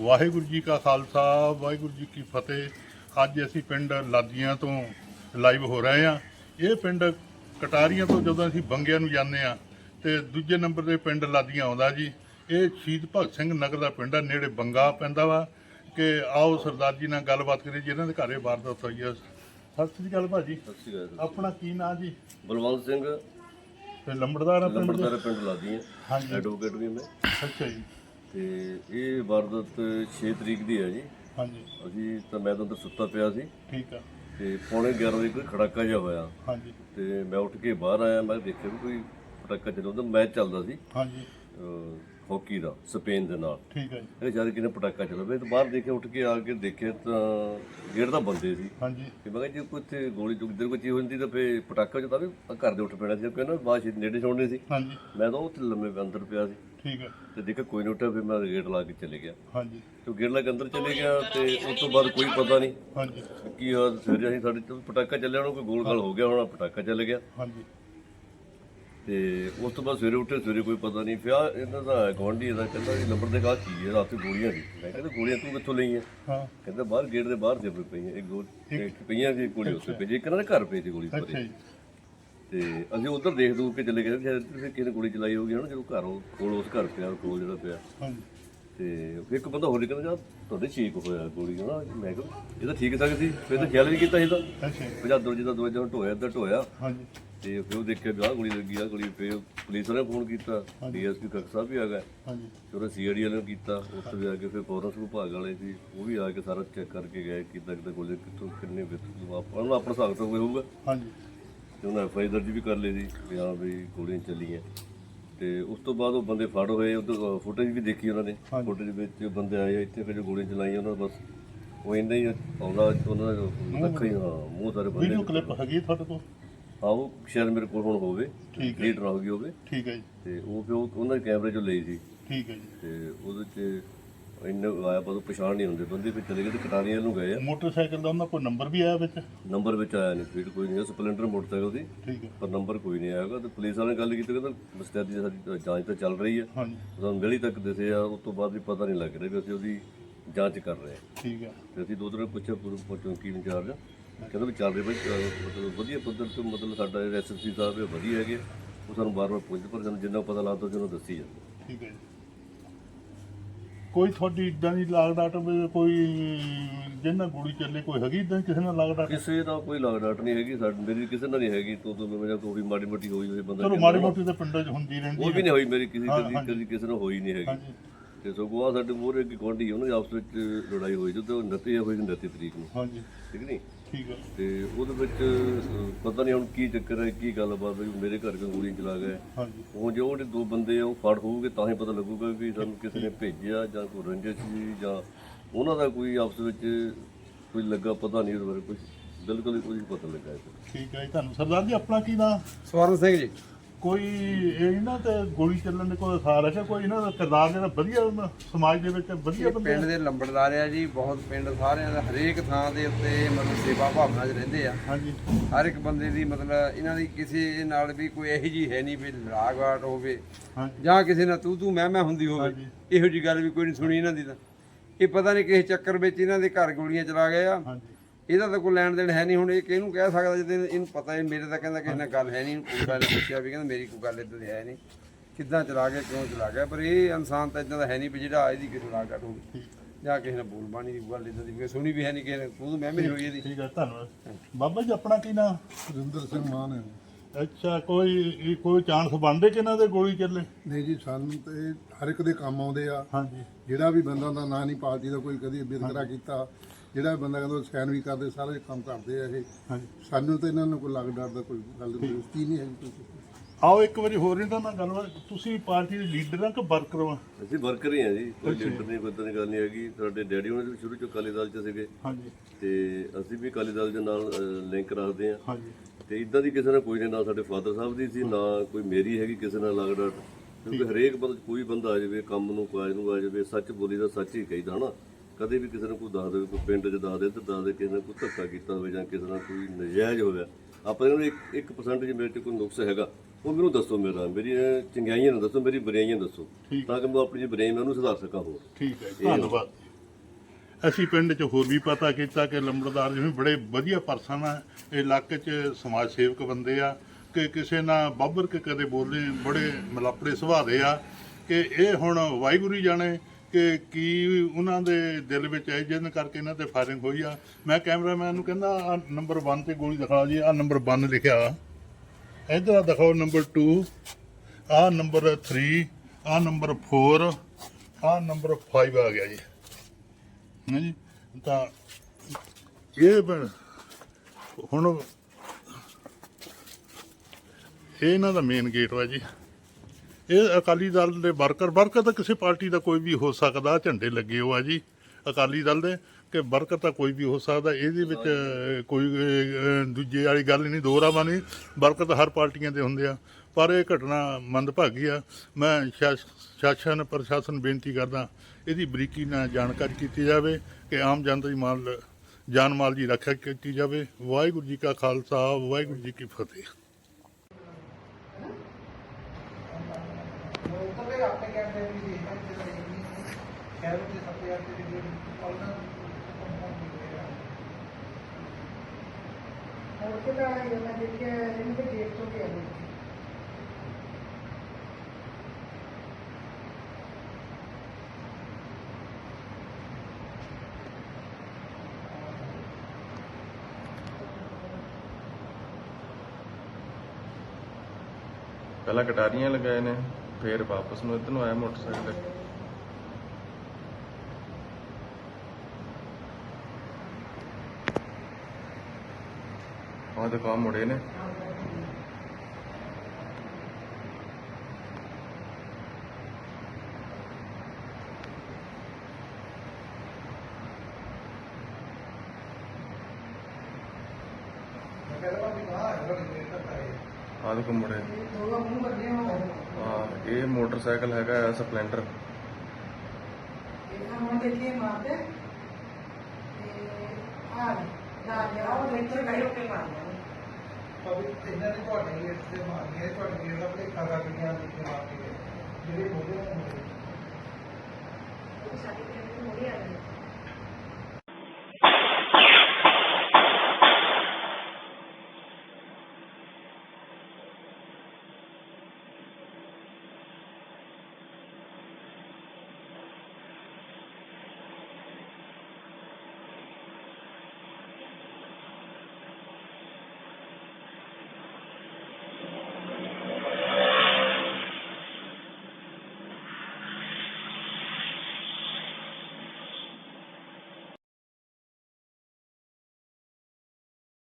ਵਾਹਿਗੁਰੂ ਜੀ ਕਾ ਖਾਲਸਾ ਵਾਹਿਗੁਰੂ ਜੀ ਕੀ ਫਤਿਹ। ਅੱਜ ਅਸੀਂ ਪਿੰਡ ਲਾਦੀਆਂ ਤੋਂ ਲਾਈਵ ਹੋ ਰਹੇ ਹਾਂ। ਇਹ ਪਿੰਡ ਕਟਾਰੀਆਂ ਤੋਂ ਜਦੋਂ ਅਸੀਂ ਬੰਗਿਆਂ ਨੂੰ ਜਾਂਦੇ ਆ ਤੇ ਦੂਜੇ ਨੰਬਰ ਦੇ ਪਿੰਡ ਲਾਦੀਆਂ ਆਉਂਦਾ ਜੀ। ਇਹ ਸ਼ਹੀਦ ਭਗਤ ਸਿੰਘ ਨਗਰ ਦਾ ਪਿੰਡ ਆ ਨੇੜੇ ਬੰਗਾ ਪੈਂਦਾ ਵਾ। ਕਿ ਆਓ ਸਰਦਾਰ ਜੀ ਨਾਲ ਗੱਲਬਾਤ ਕਰੀਏ ਜਿਹਨਾਂ ਦੇ ਘਰੇ ਵਾਰਦਾਤ ਹੋਈ ਆ। ਸਤਿ ਸ੍ਰੀ ਅਕਾਲ ਭਾਜੀ। ਸਤਿ ਸ਼੍ਰੀ ਅਕਾਲ ਆਪਣਾ ਕੀ ਨਾਂ ਜੀ? ਬਲਵੰਤ ਸਿੰਘ। ਤੇ ਲੰਬੜਦਾਰ ਆ ਪਿੰਡ? ਲੰਬੜਦਾਰ ਪਿੰਡ ਲਾਦੀ ਹੈ ਹਾਂਜੀ। ਐਡਵੋਕੇਟ ਵੀ ਮੈਂ। ਅੱਛਾ ਜੀ। ਤੇ ਇਹ ਵਾਰਦਾਤ 6 ਤਰੀਕ ਦੀ ਹੈ ਜੀ। ਹਾਂਜੀ। ਅਸੀਂ ਤਾਂ ਮੈਂ ਤਾਂ ਅੰਦਰ ਸੁੱਤਾ ਪਿਆ ਸੀ। ਠੀਕ ਆ। ਤੇ ਪੌਣੇ 11 ਵਜੇ ਕੋਈ ਖੜਾਕਾ ਜਿਹਾ ਹੋਇਆ। ਹਾਂਜੀ। ਤੇ ਮੈਂ ਉੱਠ ਕੇ ਬਾਹਰ ਆਇਆ ਮੈਂ ਦੇਖਿਆ ਵੀ ਕੋਈ ਪਟਾਕਾ ਚੱਲਦਾ। ਉਹਦਾ ਮੈਚ ਚੱਲਦਾ ਸੀ। ਹਾਂਜੀ। ਹਾਕੀ ਦਾ ਸਪੇਨ ਦੇ ਨਾਲ। ਠੀਕ ਹੈ ਜੀ। ਇਹ ਜਦ ਕਿਨੇ ਪਟਾਕਾ ਚੱਲਦਾ ਪਿਆ ਤੇ ਬਾਹਰ ਦੇਖਿਆ ਉੱਠ ਕੇ ਆ ਕੇ ਦੇਖਿਆ ਤਾਂ ਗੇਟ ਦਾ ਬੰਦੇ ਸੀ। ਹਾਂਜੀ। ਕਿ ਮੈਂ ਕਿਹਾ ਜੇ ਕੋਈ ਇੱਥੇ ਗੋਲੀ ਚੁੱਕ ਇੱਧਰ ਕੋਈ ਚੀਜ਼ ਹੋ ਜਾਂਦੀ ਤਾਂ ਫੇ ਪਟਾਕਾ ਜਦੋਂ ਵੀ ਘਰ ਦੇ ਉੱਠ ਪੈਣਾ ਸੀ ਕਿਉਂਕਿ ਨਾ ਬਾਅਦ ਚ ਨੇੜੇ ਛੋੜਨੇ ਸੀ। ਹਾਂਜੀ। ਮੈਂ ਤਾਂ ਉੱਥੇ ਲੰਮੇ ਅੰਦਰ ਪਿਆ ਸੀ। ਠੀਕ ਹੈ। ਤੇ ਦੇਖਿਆ ਕੋਈ ਨਹੀਂ ਉੱਠਿਆ ਫਿਰ ਮੈਂ ਗੇਟ ਲਾ ਕੇ ਚਲੇ ਗਿਆ। ਹਾਂਜੀ। ਤੇ ਗੇਟ ਲਾ ਕੇ ਅੰਦਰ ਚਲੇ ਗਿਆ ਤੇ ਉਸ ਤੋਂ ਬਾਅਦ ਕੋਈ ਪਤਾ ਨਹੀਂ ਹਾਂਜੀ। ਕੀ ਹੋਇਆ ਸਵੇਰੇ ਅਸੀਂ ਸਾਡੇ ਤੋਂ ਪਟਾਕਾ ਚੱਲਿਆ ਹੋਣਾ ਕੋਈ ਗੋਲ ਗਾਲ ਹੋ ਗਿਆ ਹੋਣਾ ਪਟਾਕਾ ਚੱਲ ਗਿਆ। ਹਾਂਜੀ। ਤੇ ਉਸ ਤੋਂ ਬਾਅਦ ਸਵੇਰੇ ਉੱਠੇ ਸਵੇਰੇ ਕੋਈ ਪਤਾ ਨਹੀਂ ਪਿਆ ਇਹਨਾਂ ਦਾ ਗਵਾਂਢੀ ਦਾ ਕਹਿੰਦਾ ਵੀ ਨੰਬਰ ਦੇ ਕਾ ਕੀ ਹੈ ਰਾਤੀ ਗੋਲੀਆਂ ਸੀ ਮੈਂ ਕਹਿੰਦਾ ਗੋਲੀਆਂ ਤੂੰ ਕਿੱਥੋਂ ਲਈਆਂ? ਹਾਂ। ਕਹਿੰਦਾ ਬਾਹਰ ਗੇਟ ਦੇ ਬਾਹਰ ਦੇ ਪਈਆਂ ਇੱਕ ਗੋਲ ਇੱਕ ਪਈਆਂ ਸੀ ਗੋਲੀ ਉੱਤੇ ਪਈ ਇੱਕ ਇਹਨਾਂ ਦੇ ਘਰ ਪਈ ਸੀ ਗੋਲੀ ਜੀ। ਤੇ ਅਸੀਂ ਉਧਰ ਦੇਖ ਦੂ ਕੇ ਚਲੇ ਗਏ ਸ਼ਾਇਦ ਕਿਸੇ ਕਿਹਨੇ ਗੋਲੀ ਚਲਾਈ ਹੋਗੀ ਹਨਾ ਜਦੋਂ ਘਰ ਕੋਲ ਉਸ ਘਰ ਪਿਆ ਕੋਲ ਜਿਹੜਾ ਪਿਆ। ਹਾਂਜੀ। ਤੇ ਇੱਕ ਬੰਦਾ ਹੋਰ ਕਹਿੰਦਾ ਜਾ ਤੁਹਾਡੇ ਛੇਕ ਹੋਇਆ ਗੋਲੀ ਹਨਾ ਮੈਂ ਕਿਹਾ ਇਹ ਤਾਂ ਠੀਕ ਸਕਦੀ ਸੀ ਫਿਰ ਤਾਂ ਖਿਆਲ ਵੀ ਕੀਤਾ ਸੀ ਤਾਂ। ਅੱਛਾ ਜੀ। ਪੰਜਾਹ ਦੋ ਜਿਹਦਾ ਦੋ ਜਦੋਂ ਢੋਇਆ ਇੱਧਰ ਢੋਇਆ ਹਾਂਜੀ। ਤੇ ਫਿਰ ਉਹ ਦੇਖਿਆ ਵੀ ਆਹ ਗੋਲੀ ਲੱਗੀ ਆ ਗੋਲੀ ਫਿਰ ਪੁਲਿਸ ਵਾਲਿਆਂ ਨੇ ਫੋਨ ਕੀਤਾ ਡੀਐਸਪੀ ਕੱਕ ਸਾਹਿਬ ਵੀ ਆ ਗਏ। ਹਾਂਜੀ। ਫਿਰ ਸੀਆਈਡੀ ਵਾਲਿਆਂ ਨੇ ਕੀਤਾ ਉੱਥੇ ਵੀ ਆ ਕੇ ਫਿਰ ਫੋਰੈਂਸ ਵਿਭਾਗ ਵਾਲੇ ਸੀ ਉਹ ਵੀ ਆ ਕੇ ਸਾਰਾ ਚੈੱਕ ਕਰਕੇ ਗਏ ਕਿੱਦਾਂ ਕਿੱਦਾਂ ਗੋਲੀ ਕਿੱਥੋਂ ਕਿੰਨੇ ਵਿੱਚ ਆਪਾਂ ਨੂੰ ਆਪਣਾ ਹਿਸਾਬ ਤਾਂ ਕੋਈ ਹੋਊਗਾ। ਹਾਂਜੀ। ਤੇ ਉਹਨਾਂ ਐਫ ਆਈ ਦਰਜ ਵੀ ਕਰ ਲਈ ਸੀ ਵੀ ਹਾਂ ਵੀ ਗੋਲੀਆਂ ਚੱਲੀਆਂ। ਤੇ ਉਸ ਤੋਂ ਬਾਅਦ ਉਹ ਬੰਦੇ ਫੜ ਹੋਏ ਉਹ ਫੁਟੇਜ ਵੀ ਦੇਖੀ ਉਹਨਾਂ ਨੇ। ਫੁਟੇਜ ਵਿੱਚ ਬੰਦੇ ਆਏ ਇੱਥੇ ਫਿਰ ਜੋ ਗੋਲੀਆਂ ਚਲਾਈਆਂ ਉਹਨਾਂ ਬਸ ਉਹ ਇੰਨਾ ਹੀ ਆਉਂਦਾ ਉਹਨਾਂ ਦਾ ਹਾਂ ਮੂੰਹ ਸਾਰੇ ਬੰਦੇ ਵੀਡੀਓ ਕਲਿੱਪ ਹੈਗੀ ਤੁਹਾਡੇ ਕੋਲ? ਹਾਂ ਉਹ ਸ਼ਾਇਦ ਮੇਰੇ ਕੋਲ ਹੁਣ ਹੋਵੇ ਠੀਕ ਹੋ ਗਈ ਹੋਵੇ ਠੀਕ ਹੈ ਜੀ। ਤੇ ਉਹ ਫਿਰ ਉਹ- ਉਹਨਾਂ ਦੇ ਕੈਮਰੇ ਚੋਂ ਲਈ ਸੀ। ਠੀਕ ਹੈ ਜੀ। ਤੇ ਉਹਦੇ ਚ ਇੰਨੇ ਆਇਆ ਪਰ ਪਛਾਣ ਨਹੀਂ ਹੁੰਦੇ ਬੰਦੇ ਫਿਰ ਚਲੇ ਗਏ ਤੇ ਕਟਾਰੀਆਂ ਨੂੰ ਗਏ ਆ। ਮੋਟਰਸਾਈਕਲ ਦਾ ਉਹਨਾਂ ਕੋਲ ਨੰਬਰ ਵੀ ਆਇਆ ਵਿੱਚ? ਨੰਬਰ ਵਿੱਚ ਆਇਆ ਨਹੀਂ ਫੀਡ ਕੋਈ ਨਹੀਂ ਸਪਲੈਂਡਰ ਮੋਟਰਸਾਈਕਲ ਦੀ। ਠੀਕ ਹੈ। ਪਰ ਨੰਬਰ ਕੋਈ ਨਹੀਂ ਆਇਆਗਾ ਤੇ ਪੁਲਿਸ ਵਾਲਿਆਂ ਨੇ ਗੱਲ ਕੀਤੀ ਕਹਿੰਦਾ ਮੁਸਤੈਦੀ ਸਾਡੀ ਜਾਂਚ ਤਾਂ ਚੱਲ ਰਹੀ ਹੈ। ਹਾਂਜੀ। ਸਾਨੂੰ ਮਿਲੀ ਤੱਕ ਦਿਸੇ ਆ ਉਸ ਤੋਂ ਬਾਅਦ ਵੀ ਪਤਾ ਨਹੀਂ ਲੱਗ ਰਿਹਾ ਵੀ ਅਸੀਂ ਉਹਦੀ ਜਾਂਚ ਕਰ ਰਹੇ ਹਾਂ। ਠੀਕ ਹੈ। ਤੇ ਅਸੀਂ ਦੋ ਦਿਨ ਪੁੱਛਿਆ ਪੂਰੇ ਚੌਂਕੀ ਇੰਚਾਰਜ ਕਹਿੰਦਾ ਵੀ ਚੱਲ ਰਹੀ ਬਈ ਅਹ ਮਤਲਬ ਵਧੀਆ ਪੱਧਰ ਤੋਂ ਮਤਲਬ ਸਾਡਾ ਐਸਐਸਪੀ ਸਾਹਿਬ ਇਹ ਵਧੀਆ ਹੈਗੇ। ਉਹ ਸਾਨੂੰ ਬਾਰ-ਬਾਰ ਪੁੱਛਦੇ ਪਰ ਸਾਨੂੰ ਜਿੰਨਾ ਪਤਾ ਲੱਗਦਾ ਉਹਨੂੰ ਦੱਸੀ ਜਾਂਦੇ। ਠੀਕ ਹੈ ਜੀ। ਕੋਈ ਤੁਹਾਡੀ ਇਦਾਂ ਦੀ ਲਾਗ ਡਾਟ ਵੀ ਕੋਈ ਜਿਹਨਾਂ ਗੋਲੀ ਚੱਲੇ ਕੋਈ ਹੈਗੀ ਇਦਾਂ ਕਿਸੇ ਨਾਲ ਲਾਗ ਡਾਟ? ਕਿਸੇ ਦਾ ਕੋਈ ਲਾਗ ਡਾਟ ਨਹੀਂ ਹੈਗੀ ਸਾਡੀ ਮੇਰੀ ਕਿਸੇ ਨਾਲ ਨਹੀਂ ਹੈਗੀ ਤੂੰ ਤੂੰ ਮੇਰੇ ਕੋਈ ਮਾੜੀ ਮੋਟੀ ਹੋਈ ਹੋਈ ਬੰਦਾ ਚਲੋ ਮਾੜੀ ਮੋਟੀ ਤਾਂ ਪਿੰਡਾਂ 'ਚ ਹੁੰਦੀ ਰਹਿੰਦੀ ਉਹ ਵੀ ਨਹੀਂ ਹੋਈ ਮੇਰੀ ਕਿਸੇ ਕਦੀ ਕਦੀ ਕਿਸੇ ਨਾਲ ਹੋਈ ਨਹੀਂ ਹੈਗੀ। ਹਾਂਜੀ। ਤੇ ਸਗੋਂ ਆ ਸਾਡੇ ਮੂਹਰੇ ਇੱਕ ਗੁਆਂਢੀ ਉਹਨਾਂ ਦੀ ਆਪਸ ਵਿੱਚ ਲੜਾਈ ਹੋਈ ਜਦੋਂ 29 ਹੋਈ ਸੀ 29 ਤਰੀਕ ਨੂੰ। ਹਾਂਜੀ। ਠੀਕ ਨਹੀਂ? ਠੀਕ ਹੈ ਤੇ ਉਹਦੇ ਵਿੱਚ ਅਹ, ਪਤਾ ਨਹੀਂ ਹੁਣ ਕੀ ਚੱਕਰ ਹੈ ਕੀ ਗੱਲਬਾਤ ਹੈ ਵੀ ਮੇਰੇ ਘਰ ਕੋਈ ਗੋਲੀ ਚਲਾ ਗਏ। ਹਾਂਜੀ। ਉਹ ਜੋ ਉਹਦੇ ਦੋ ਬੰਦੇ ਆ ਉਹ ਫੜ ਹੋਊਗੇ ਤਾਂ ਹੀ ਪਤਾ ਲੱਗੂਗਾ ਵੀ ਸਾਨੂੰ ਕਿਸੇ ਨੇ ਭੇਜਿਆ ਜਾਂ ਕੋਈ ਰੰਜਿਸ਼ ਸੀ ਜਾਂ ਉਹਨਾਂ ਦਾ ਕੋਈ ਆਪਸ ਵਿੱਚ ਕੋਈ ਲੱਗਾ ਪਤਾ ਨਹੀਂ ਉਹਦੇ ਬਾਰੇ ਕੁਝ ਬਿਲਕੁਲ ਹੀ ਕੁਝ ਪਤਾ ਲੱਗਾ ਠੀਕ ਹੈ ਜੀ ਤੁਹਾਨੂੰ ਸਰਦਾਰ ਜੀ ਆਪਣਾ ਕੀ ਨਾਂ? ਸਵਰਨ ਸਿੰਘ ਜੀ। ਕੋਈ ਇਹ ਇਹਨਾਂ ਤੇ ਗੋਲੀ ਚੱਲਣ ਦੇ ਕੋਈ ਅਸਾਰ ਹੈ। ਕਿ ਕੋਈ ਇਹਨਾਂ ਦਾ ਕਿਰਦਾਰ ਜਿਹੜਾ ਵਧੀਆ ਉਹਨਾਂ ਸਮਾਜ ਦੇ ਵਿੱਚ ਵਧੀਆ ਇਹ ਬੰਦੇ ਪਿੰਡ ਦੇ ਲੰਬੜਦਾਰ ਆ ਜੀ ਬਹੁਤ ਪਿੰਡ ਸਾਰਿਆਂ ਦਾ ਹਰੇਕ ਥਾਂ ਦੇ ਉੱਤੇ ਮਤਲਬ ਸੇਵਾ ਭਾਵਨਾ 'ਚ ਰਹਿੰਦੇ ਆ। ਹਾਂਜੀ। ਹਰ ਇੱਕ ਬੰਦੇ ਦੀ ਮਤਲਬ ਇਹਨਾਂ ਦੀ ਕਿਸੇ ਨਾਲ ਵੀ ਕੋਈ ਇਹੋ ਜੀ ਹੈ ਨਹੀਂ ਵੀ ਲੜਾਗਾਟ ਹੋਵੇ ਹਾਂਜੀ। ਜਾਂ ਕਿਸੇ ਨਾਲ ਤੂੰ ਤੂੰ ਮੈਂ ਮੈਂ ਹੁੰਦੀ ਹੋਵੇ ਹਾਂਜੀ। ਇਹੋ ਜੀ ਗੱਲ ਵੀ ਕੋਈ ਨਹੀਂ ਸੁਣੀ ਇਹਨਾਂ ਦੀ ਤਾਂ। ਇਹ ਪਤਾ ਨਹੀਂ ਕਿਸ ਚੱਕਰ ਵਿੱਚ ਇਹਨਾਂ ਦੇ ਘਰ ਗੋਲੀਆਂ ਚਲਾ ਗਏ ਆ। ਹਾਂਜੀ। ਇਹਦਾ ਤਾਂ ਕੋਈ ਲੈਣ ਦੇਣ ਹੈ ਨਹੀਂ ਹੁਣ ਇਹ ਕਿਹਨੂੰ ਕਹਿ ਸਕਦਾ ਜਦੋਂ ਇਹਨੂੰ ਪਤਾ ਹੈ ਮੇਰੇ ਤਾਂ ਕਹਿੰਦਾ ਕਿਸੇ ਨਾਲ ਗੱਲ ਹੈ ਨਹੀਂ ਕੋਈ ਗੱਲ ਪੁੱਛਿਆ ਵੀ ਕਹਿੰਦਾ ਮੇਰੀ ਕੋਈ ਗੱਲ ਇਦਾਂ ਦੀ ਹੈ ਨਹੀਂ। ਕਿੱਦਾਂ ਚਲਾ ਗਿਆ ਕਿਉਂ ਚਲਾ ਗਿਆ ਪਰ ਇਹ ਇਨਸਾਨ ਤਾਂ ਇਦਾਂ ਦਾ ਹੈ ਨਹੀਂ ਵੀ ਜਿਹੜਾ ਇਹਦੀ ਕਿਸੇ ਨਾਲ ਗੱਲ ਹੋਵੇ ਜਾਂ ਕਿਸੇ ਨਾਲ ਬੋਲ ਬਾਣੀ ਦੀ ਗੱਲ ਇਦਾਂ ਦੀ ਵੀ ਸੁਣੀ ਵੀ ਹੈ ਨਹੀਂ ਕਿਸੇ ਨੇ ਤੂੰ ਮੈਂ ਵੀ ਨਹੀਂ ਹੋਈ ਇਹਦੀ। ਠੀਕ ਹੈ ਧੰਨਵਾਦ। ਬਾਬਾ ਜੀ ਆਪਣਾ ਕੀ ਨਾਂ ਸੁਰਿੰਦਰ ਸਿੰਘ ਮਾਨ ਹੈ। ਅੱਛਾ ਕੋਈ ਇਹ ਕੋਈ ਚਾਂਸ ਬਣਦੇ ਕਿ ਇਹਨਾਂ ਦੇ ਗੋਲੀ ਚੱਲੇ? ਨਹੀਂ ਜੀ ਸਾਨੂੰ ਤੇ ਹਰ ਇੱਕ ਦੇ ਕੰਮ ਆਉਂਦੇ ਆ। ਹਾਂਜੀ। ਜਿਹੜਾ ਵੀ ਬੰਦਾ ਦਾ ਨਾਂ ਨਹੀਂ ਪਾਰਟੀ ਦਾ ਕੋਈ ਕਦੀ ਬਿਰਕਰਾ ਕੀਤਾ। ਜਿਹੜਾ ਬੰਦਾ ਕਹਿੰਦਾ ਸਕੈਨ ਵੀ ਕਰਦੇ ਸਾਰੇ ਕੰਮ ਕਰਦੇ ਆ ਇਹ। ਹਾਂਜੀ। ਸਾਨੂੰ ਤਾਂ ਇਹਨਾਂ ਨੂੰ ਕੋਈ ਲੱਗ ਡਰ ਦਾ ਕੋਈ ਗੱਲ ਦੋਸਤੀ ਨਹੀਂ ਹੈਗੀ ਕੋਈ। ਆਓ ਇੱਕ ਵਾਰੀ ਹੋਰ ਇਹਨਾਂ ਨਾਲ ਗੱਲਬਾਤ। ਤੁਸੀਂ ਪਾਰਟੀ ਦੇ ਲੀਡਰ ਆ ਕਿ ਵਰਕਰ ਆ ਅਸੀਂ ਵਰਕਰ ਹੀ ਆ ਜੀ। ਕੋਈ ਲੀਡਰ ਨਹੀਂ ਕੋਈ ਦੀ ਗੱਲ ਨਹੀਂ ਹੈਗੀ। ਸਾਡੇ ਡੈਡੀ ਉਹਨਾਂ ਦੇ ਵੀ ਸ਼ੁਰੂ ਤੋਂ ਅਕਾਲੀ ਦਲ ਚ ਸੀਗੇ। ਹਾਂਜੀ। ਤੇ ਅਸੀਂ ਵੀ ਅਕਾਲੀ ਦਲ ਦੇ ਨਾਲ ਲਿੰਕ ਰੱਖਦੇ ਆ। ਹਾਂਜੀ। ਤੇ ਇਦਾਂ ਦੀ ਕਿਸੇ ਨਾਲ ਕੋਈ ਨਹੀਂ ਨਾ ਸਾਡੇ ਫਾਦਰ ਸਾਹਿਬ ਦੀ ਸੀ ਨਾ ਕੋਈ ਮੇਰੀ ਹੈਗੀ ਕਿਸੇ ਨਾਲ ਲੱਗਦਾ ਕਿਉਂਕਿ ਹਰੇਕ ਬੰਦਾ ਕੋਈ ਬੰਦਾ ਆ ਜਾਵੇ ਕੰਮ ਨੂੰ ਕਾਜ ਨੂੰ ਆ ਜਾਵੇ ਸੱਚ ਬੋਲੀ ਦਾ ਸੱਚ ਹੀ ਕਹੀਦਾ ਹਨਾ? ਕਦੇ ਵੀ ਕਿਸੇ ਨੂੰ ਕੋਈ ਦੱਸ ਦੇਵੇ ਕੋਈ ਪਿੰਡ 'ਚ ਦੱਸ ਦੇ ਤੇ ਦੱਸ ਦੇ ਕਿਸੇ ਨੇ ਕੋਈ ਧੱਕਾ ਕੀਤਾ ਹੋਵੇ ਜਾਂ ਕਿਸੇ ਨਾਲ ਕੋਈ ਨਜਾਇਜ਼ ਹੋਇਆ ਆਪਾਂ ਇਹਨਾਂ ਨੂੰ 1% ਜੇ ਮੇਰੇ 'ਚ ਕੋਈ ਨੁਕਸ ਹੈਗਾ ਉਹ ਮੈਨੂੰ ਦੱਸੋ ਮੇਰਾ ਮੇਰੀ ਚੰਗਿਆਈਆਂ ਨਾ ਦੱਸੋ ਮੇਰੀ ਬੁਰਾਈਆਂ ਦੱਸੋ ਤਾਂ ਕਿ ਮੈਂ ਆਪਣੀ ਬੁਰਾਈ ਮੈਂ ਉਹਨੂੰ ਸੁਧਾਰ ਸਕਾਂ ਹੋਰ। ਠੀਕ ਹੈ ਧੰਨਵਾਦ ਅਸੀਂ ਪਿੰਡ 'ਚ ਹੋਰ ਵੀ ਪਤਾ ਕੀਤਾ ਕਿ ਲੰਬੜਦਾਰ ਜਿਵੇਂ ਬੜੇ ਵਧੀਆ ਪਰਸਨ ਆ ਇਹ ਇਲਾਕੇ 'ਚ ਸਮਾਜ ਸੇਵਕ ਬੰਦੇ ਆ ਕਿ ਕਿਸੇ ਨਾਲ ਬਾਬਰ ਕੇ ਕਦੇ ਬੋਲੇ ਬੜੇ ਮਲਾਪੜੇ ਸੁਭਾਅ ਦੇ ਆ ਕਿ ਇਹ ਹੁਣ ਵਾਹਿਗੁਰੂ ਜਾਣੇ ਕਿ ਕੀ ਉਹਨਾਂ ਦੇ ਦਿਲ ਵਿੱਚ ਹੈ ਜਿਹਨ ਕਰਕੇ ਇਹਨਾਂ ਤੇ ਫਾਇਰਿੰਗ ਹੋਈ ਆ। ਮੈਂ ਕੈਮਰਾਮੈਨ ਨੂੰ ਕਹਿੰਦਾ ਆ ਨੰਬਰ 1 ਤੇ ਗੋਲੀ ਦਿਖਾ ਜੀ ਆ ਨੰਬਰ 1 ਲਿਖਿਆ। ਇਧਰ ਆ ਦਿਖਾਓ ਨੰਬਰ 2 ਆ ਨੰਬਰ 3 ਆ ਨੰਬਰ 4 ਆ ਨੰਬਰ 5 ਆ ਗਿਆ ਜੀ। ਹਾਂ ਜੀ? ਤਾਂ ਇਹ ਹੁਣ ਇਹ ਇਹਨਾਂ ਦਾ ਮੇਨ ਗੇਟ ਵਾ ਜੀ। ਇਹ ਅਕਾਲੀ ਦਲ ਦੇ ਵਰਕਰ ਵਰਕਰ ਤਾਂ ਕਿਸੇ ਪਾਰਟੀ ਦਾ ਕੋਈ ਵੀ ਹੋ ਸਕਦਾ, ਝੰਡੇ ਲੱਗੇ ਹੋ ਆ ਜੀ, ਅਕਾਲੀ ਦਲ ਦੇ, ਕਿ ਵਰਕਰ ਤਾਂ ਕੋਈ ਵੀ ਹੋ ਸਕਦਾ, ਇਹਦੇ ਵਿੱਚ ਕੋਈ ਦੂਜੇ ਵਾਲੀ ਗੱਲ ਨਹੀਂ ਦੋਹਰਾਵਾ ਨਹੀਂ, ਵਰਕਰ ਤਾਂ ਹਰ ਪਾਰਟੀਆਂ ਦੇ ਹੁੰਦੇ ਆ, ਪਰ ਇਹ ਘਟਨਾ ਮੰਦਭਾਗੀ ਆ, ਮੈਂ ਸ਼ਾਸ- ਸ਼ਾਸਨ, ਪ੍ਰਸ਼ਾਸਨ ਬੇਨਤੀ ਕਰਦਾ, ਇਹਦੀ ਬਰੀਕੀ ਨਾਲ ਜਾਣਕਾਰੀ ਕੀਤੀ ਜਾਵੇ, ਕਿ ਆਮ ਜਨਤਾ ਦੀ ਮਾਲ, ਜਾਨ ਮਾਲ ਦੀ ਰੱਖਿਆ ਕੀਤੀ ਜਾਵੇ, ਵਾਹਿਗੁਰੂ ਜੀ ਕਾ ਖਾਲਸਾ, ਵਾਹਿਗੁਰੂ ਜੀ ਕੀ ਫਤਿਹ ਉੱਧਰਲੇ ਆਪਣੇ ਕੈਮਰੇ ਵੀ ਦੇਖਾਂ ਤੇ ਨਹੀਂ ਕਹਿ ਰਹੇ ਸਭ ਤੋਂ ਯਾਰ ਹੋਰ ਕਿਹੜਾ ਹੈ? ਮੈਂ ਦੇਖਿਆ ਇਹਨੂੰ ਤੇ ਗੇਟ ਤੋਂ ਗਿਆ। ਜੀ ਪਹਿਲਾਂ ਕਟਾਰੀਆਂ ਲਗਾਏ ਨੇ, ਫੇਰ ਵਾਪਸ ਨੂੰ ਇੱਧਰ ਨੂੰ ਆਇਆ ਮੋਟਰਸਾਈਕਲ ਤੇ। ਆਹ ਮੁੜੇ ਨੇ। ਮੈਂ ਆਹ ਦੇਖੋ ਮੁੜੇ। ਦੋਗਾ ਇਹ ਮੋਟਰਸਾਈਕਲ ਹੈਗਾ ਆ ਸਪਲੈਂਡਰ। ਇਹਨਾਂ ਹੁਣ ਦੇਖੀਏ ਮਾਰਦੇ। ਤੇ ਆ ਪਰ ਇਹਨਾਂ ਨੇ ਤੁਹਾਡੇ ਗੇਟ ਤੇ ਮਾਰੀ ਹੈ ਤੁਹਾਡੇ ਗੇਟ ਦਾ ਭਲੇਖਾ ਕਰ ਗਿਆ ਲਿਖੇ ਮਾਰ ਕੇ ਗਏ। ਜਿਹੜੇ। ਸਾਡੀ ਕਿਹੜੀ ਮੋੜੀ